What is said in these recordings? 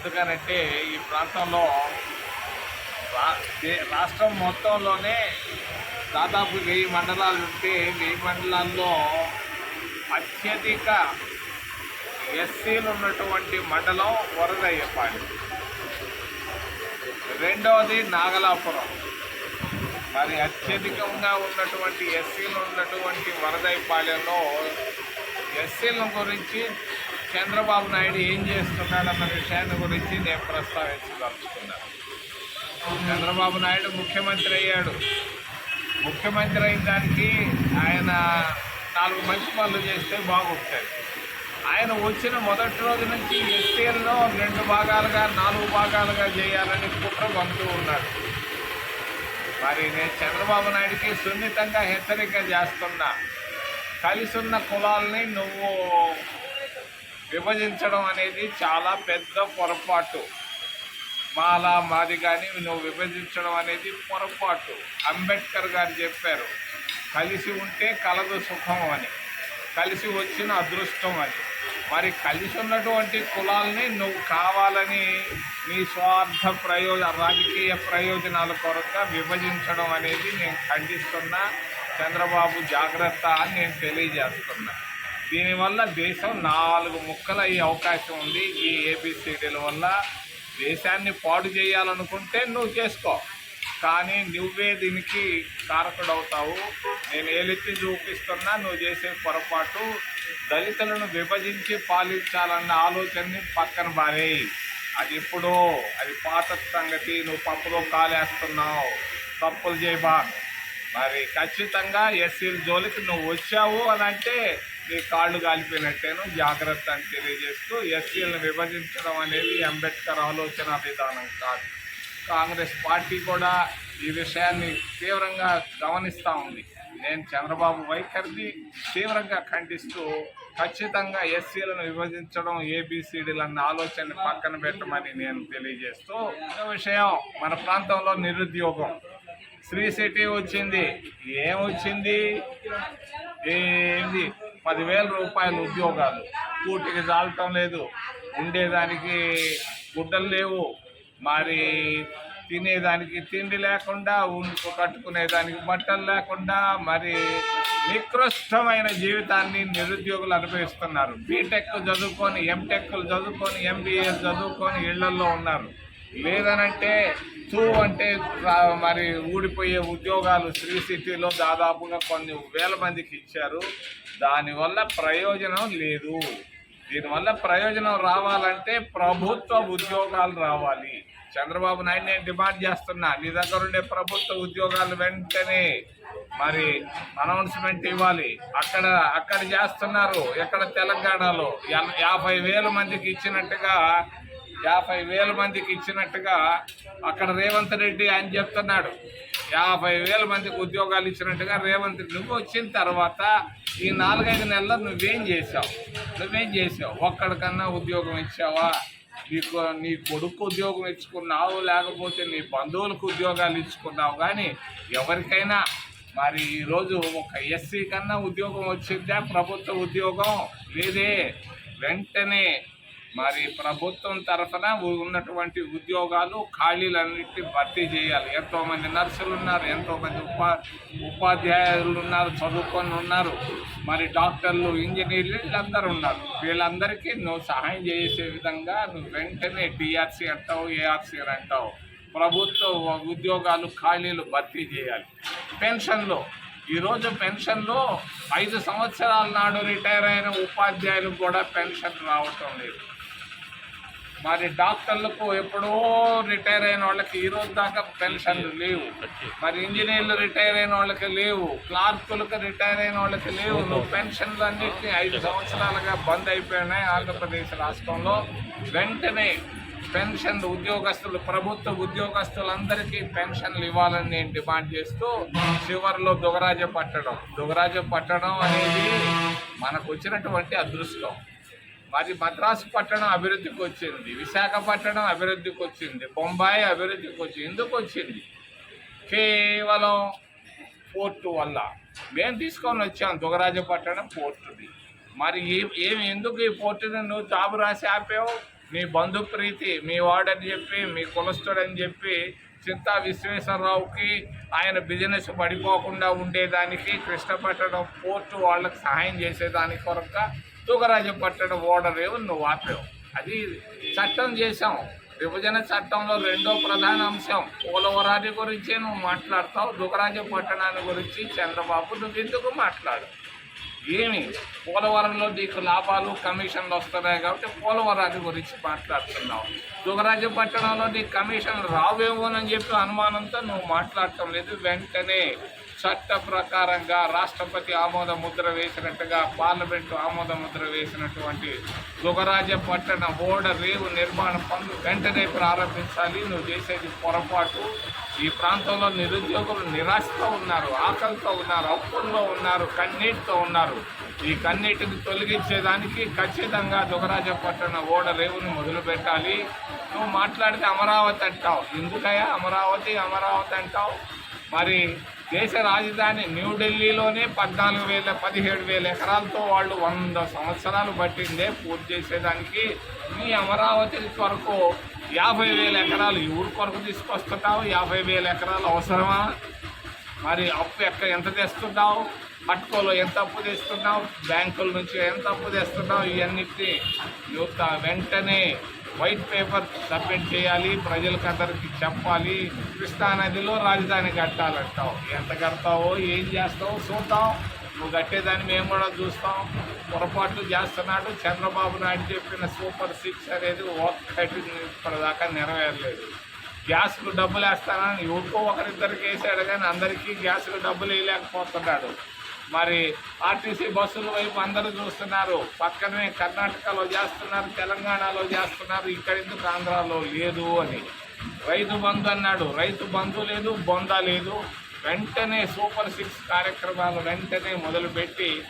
ఎందుకనంటే ఈ ప్రాంతంలో రా- రాష్ట్రం మొత్తంలోనే దాదాపు వెయ్యి మండలాలు ఉంటే వెయ్యి మండలాల్లో అత్యధిక ఎస్సీలు ఉన్నటువంటి మండలం వరదయ్యపాడు రెండవది నాగలాపురం. మరి అత్యధికంగా ఉన్నటువంటి ఎస్సీలు ఉన్నటువంటి వరదైపాలెంలో ఎస్సీల గురించి చంద్రబాబు నాయుడు ఏం చేస్తున్నాడన్న విషయాన్ని గురించి నేను ప్రస్తావించదలుచుకున్నాను చంద్రబాబు నాయుడు ముఖ్యమంత్రి అయ్యాడు. ముఖ్యమంత్రి అయిన దానికి ఆయన నాలుగు మంచి పనులు చేస్తే బాగుంటుంది. ఆయన వచ్చిన మొదటి రోజు నుంచి ఎస్టీఎల్లో రెండు భాగాలుగా నాలుగు భాగాలుగా చేయాలని కుట్ర పంపుతూ ఉన్నాడు. మరి నేను చంద్రబాబు నాయుడికి సున్నితంగా హెచ్చరిక చేస్తున్నా. కలిసి ఉన్న కులాల్ని నువ్వు విభజించడం అనేది చాలా పెద్ద పొరపాటు. మాలా మాది కానీ నువ్వు విభజించడం అనేది పొరపాటు. అంబేద్కర్ గారు చెప్పారు కలిసి ఉంటే కలదు సుఖం అని. కలిసి వచ్చిన అదృష్టం అని. మరి కలిసి ఉన్నటువంటి కులాల్ని నువ్వు కావాలని నీ స్వార్థ ప్రయోజ రాజకీయ ప్రయోజనాల కొరక విభజించడం అనేది నేను ఖండిస్తున్నా. చంద్రబాబు జాగ్రత్త అని నేను తెలియజేస్తున్నా. దీనివల్ల దేశం నాలుగు ముక్కలు అయ్యే అవకాశం ఉంది. ఈ ఏబిసిడీల వల్ల దేశాన్ని పాడు చేయాలనుకుంటే నువ్వు చేసుకో. కానీ నువ్వే దీనికి కారకుడవుతావు. నేను ఏలెత్తి చూపిస్తున్నా నువ్వు చేసే పొరపాటు దళితులను విభజించి పాలించాలన్న ఆలోచనని పక్కన బారేయి అది ఎప్పుడో అది పాత సంగతి. నువ్వు పప్పులో కాలేస్తున్నావు. తప్పులు చేయబా మరి ఖచ్చితంగా ఎస్సీల జోలికి నువ్వు వచ్చావు అని అంటే ఈ కాళ్ళు కాలిపోయినట్టేను జాగ్రత్త అని తెలియజేస్తూ ఎస్సీలను విభజించడం అనేది అంబేద్కర్ ఆలోచన విధానం కాదు. కాంగ్రెస్ పార్టీ కూడా ఈ విషయాన్ని తీవ్రంగా గమనిస్తూ ఉంది. నేను చంద్రబాబు వైఖరిని తీవ్రంగా ఖండిస్తూ ఖచ్చితంగా ఎస్సీలను విభజించడం ఏబిసిడీలన్న ఆలోచనని పక్కన పెట్టమని నేను తెలియజేస్తూ విషయం మన ప్రాంతంలో నిరుద్యోగం. శ్రీ సిటీ వచ్చింది. ఏమొచ్చింది ఏంది? పదివేల రూపాయల ఉద్యోగాలు. కూటికి చాలటం లేదు. ఉండేదానికి గుడ్డలు లేవు. మరి తినేదానికి తిండి లేకుండా ఉండుకు కట్టుకునేదానికి బట్టలు లేకుండా మరి నికృష్టమైన జీవితాన్ని నిరుద్యోగులు అనుభవిస్తున్నారు. బీటెక్ చదువుకొని ఎంటెక్లు చదువుకొని ఎంబీఏ చదువుకొని ఇళ్ళల్లో ఉన్నారు. లేదనంటే టూ అంటే మరి ఊడిపోయే ఉద్యోగాలు శ్రీ సిటీలో దాదాపుగా కొన్ని వేల మందికి ఇచ్చారు. దానివల్ల ప్రయోజనం లేదు. దీనివల్ల ప్రయోజనం రావాలంటే ప్రభుత్వ ఉద్యోగాలు రావాలి. చంద్రబాబు నాయుడు నేను డిమాండ్ చేస్తున్నా నీ దగ్గర ఉండే ప్రభుత్వ ఉద్యోగాలు వెంటనే మరి అనౌన్స్మెంట్ ఇవ్వాలి. అక్కడ అక్కడ చేస్తున్నారు ఎక్కడ తెలంగాణలో యాభై వేల మందికి ఇచ్చినట్టుగా యాభై వేల మందికి ఇచ్చినట్టుగా అక్కడ రేవంత్ రెడ్డి ఆయన చెప్తున్నాడు. యాభై వేల మందికి ఉద్యోగాలు ఇచ్చినట్టుగా రేవంత్ నువ్వు వచ్చిన తర్వాత ఈ నాలుగైదు నెలల్లో నువ్వేం చేసావు నువ్వేం చేసావు ఒక్కడికన్నా ఉద్యోగం ఇచ్చావా? నీకు నీ కొడుకు ఉద్యోగం ఇచ్చుకున్నావు లేకపోతే నీ బంధువులకు ఉద్యోగాలు ఇచ్చుకున్నావు కానీ ఎవరికైనా మరి ఈరోజు ఒక ఎస్సీ కన్నా ఉద్యోగం వచ్చిందా? ప్రభుత్వ ఉద్యోగం లేదే. వెంటనే మరి ప్రభుత్వం తరఫున ఉన్నటువంటి ఉద్యోగాలు ఖాళీలన్నింటినీ భర్తీ చేయాలి. ఎంతోమంది నర్సులు ఉన్నారు ఎంతోమంది ఉపా ఉపాధ్యాయులు ఉన్నారు చదువుకొని ఉన్నారు. మరి డాక్టర్లు ఇంజనీర్లు వీళ్ళందరూ ఉన్నారు. వీళ్ళందరికీ నువ్వు సహాయం చేసే విధంగా నువ్వు వెంటనే డిఆర్సీ అంటావు ఏఆర్సీ అంటావు. ప్రభుత్వ ఉద్యోగాలు ఖాళీలు భర్తీ చేయాలి. పెన్షన్లు. ఈరోజు పెన్షన్లో ఐదు సంవత్సరాల నాడు రిటైర్ అయిన ఉపాధ్యాయులకు కూడా పెన్షన్ రావటం లేదు. మరి డాక్టర్లకు ఎప్పుడో రిటైర్ అయిన వాళ్ళకి ఈ రోజు దాకా పెన్షన్లు లేవు. మరి ఇంజనీర్లు రిటైర్ అయిన వాళ్ళకి లేవు. క్లార్కులకు రిటైర్ అయిన వాళ్ళకి లేవు. నువ్వు పెన్షన్లు అన్నింటినీ ఐదు సంవత్సరాలుగా బంద్ అయిపోయినాయి ఆంధ్రప్రదేశ్ రాష్ట్రంలో. వెంటనే పెన్షన్ ఉద్యోగస్తులు ప్రభుత్వ ఉద్యోగస్తులందరికీ పెన్షన్లు ఇవ్వాలని నేను డిమాండ్ చేస్తూ చివరిలో దుగరాజ పట్టడం. దుగరాజ పట్టడం అనేది మనకు వచ్చినటువంటి అదృష్టం. మరి మద్రాసు పట్టణం అభివృద్ధికి వచ్చింది విశాఖపట్నం అభివృద్ధికి వచ్చింది బొంబాయి అభివృద్ధికి వచ్చింది ఎందుకు వచ్చింది? కేవలం పోర్టు వల్ల. మేము తీసుకొని వచ్చాం దుగరాజపట్నం పోర్టుది. మరి ఏమి ఎందుకు ఈ పోర్టుని నువ్వు జాబు రాసి ఆపావు? మీ బంధు ప్రీతి మీ వాడని చెప్పి మీ కులస్తుడని చెప్పి చింతా విశ్వేశ్వరరావుకి ఆయన బిజినెస్ పడిపోకుండా ఉండేదానికి కృష్ణపట్టణం పోర్టు వాళ్ళకి సహాయం చేసేదాని కొరక తూగరాజపట్టణం ఓడరేవు నువ్వు ఆపావు. అది చట్టం చేశాం. విభజన చట్టంలో రెండో ప్రధాన అంశం పోలవరాన్ని గురించి నువ్వు మాట్లాడతావు దుగరాజ పట్టణాన్ని గురించి చంద్రబాబు నువ్వు ఎందుకు మాట్లాడు? ఏమి? పోలవరంలో నీకు లాభాలు కమిషన్లు వస్తున్నాయి కాబట్టి పోలవరాన్ని గురించి మాట్లాడుతున్నావు. దుగరాజపట్టణంలో నీకు కమిషన్ రావేమోనని చెప్పి అనుమానంతో నువ్వు మాట్లాడటం లేదు. వెంటనే చట్ట ప్రకారంగా రాష్ట్రపతి ఆమోద ముద్ర వేసినట్టుగా పార్లమెంటు ఆమోద ముద్ర వేసినటువంటి దుగరాజపట్టణ ఓడ రేవు నిర్మాణ పనులు వెంటనే ప్రారంభించాలి. నువ్వు చేసేది పొరపాటు. ఈ ప్రాంతంలో నిరుద్యోగులు నిరాశతో ఉన్నారు ఆకలితో ఉన్నారు అప్పుల్లో ఉన్నారు కన్నీటితో ఉన్నారు. ఈ కన్నీటిని తొలగించేదానికి ఖచ్చితంగా దుగరాజపట్టణ ఓడ రేవుని మొదలుపెట్టాలి. నువ్వు మాట్లాడితే అమరావతి అంటావు. ఎందుకయ్యా అమరావతి అమరావతి అంటావు? మరి దేశ రాజధాని న్యూఢిల్లీలోనే పద్నాలుగు వేల పదిహేడు వేల ఎకరాలతో వాళ్ళు వంద సంవత్సరాలు పట్టిందే పూర్తి చేసేదానికి. మీ అమరావతి కొరకు యాభై వేల ఎకరాలు ఈ కొరకు తీసుకొస్తున్నావు యాభై వేల ఎకరాలు అవసరమా? మరి అప్పు ఎక్కడ ఎంత తెస్తున్నావు పట్టుకోలో ఎంత అప్పు తెస్తున్నావు బ్యాంకుల నుంచి ఎంత అప్పు తెస్తున్నావు ఇవన్నిటిని యువత వెంటనే వైట్ పేపర్ సబ్మిట్ చేయాలి ప్రజలకు అందరికి చెప్పాలి. కృష్ణా నదిలో రాజధాని కట్టాలంటావు. ఎంత కడతావో ఏం చేస్తావో చూద్దాం. నువ్వు కట్టేదాన్ని మేము కూడా చూస్తాం. పొరపాట్లు చేస్తున్నాడు చంద్రబాబు నాయుడు చెప్పిన సూపర్ సిక్స్ అనేది ఒక్కటి ఇప్పటిదాకా నెరవేరలేదు. గ్యాస్కు డబ్బులు వేస్తానని ఎవరికో ఒకరిద్దరికి వేసాడు కానీ అందరికీ గ్యాస్కు డబ్బులు వేయలేకపోతున్నాడు. మరి ఆర్టీసీ బస్సుల వైపు అందరూ చూస్తున్నారు. పక్కనే కర్ణాటకలో చేస్తున్నారు తెలంగాణలో చేస్తున్నారు ఇక్కడ ఎందుకు ఆంధ్రాలో లేదు అని. రైతు బంధు అన్నాడు. రైతు బంధు లేదు బొంద లేదు. వెంటనే సూపర్ సిక్స్ కార్యక్రమాలు వెంటనే మొదలుపెట్టి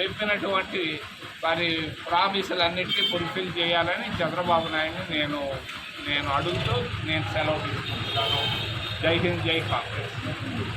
చెప్పినటువంటి మరి ప్రామిసులన్నింటినీ ఫుల్ఫిల్ చేయాలని చంద్రబాబు నాయుడు నేను నేను అడుగుతూ నేను సెలవు తీసుకుంటున్నాను. జై హింద్ జై కాంగ్రెస్.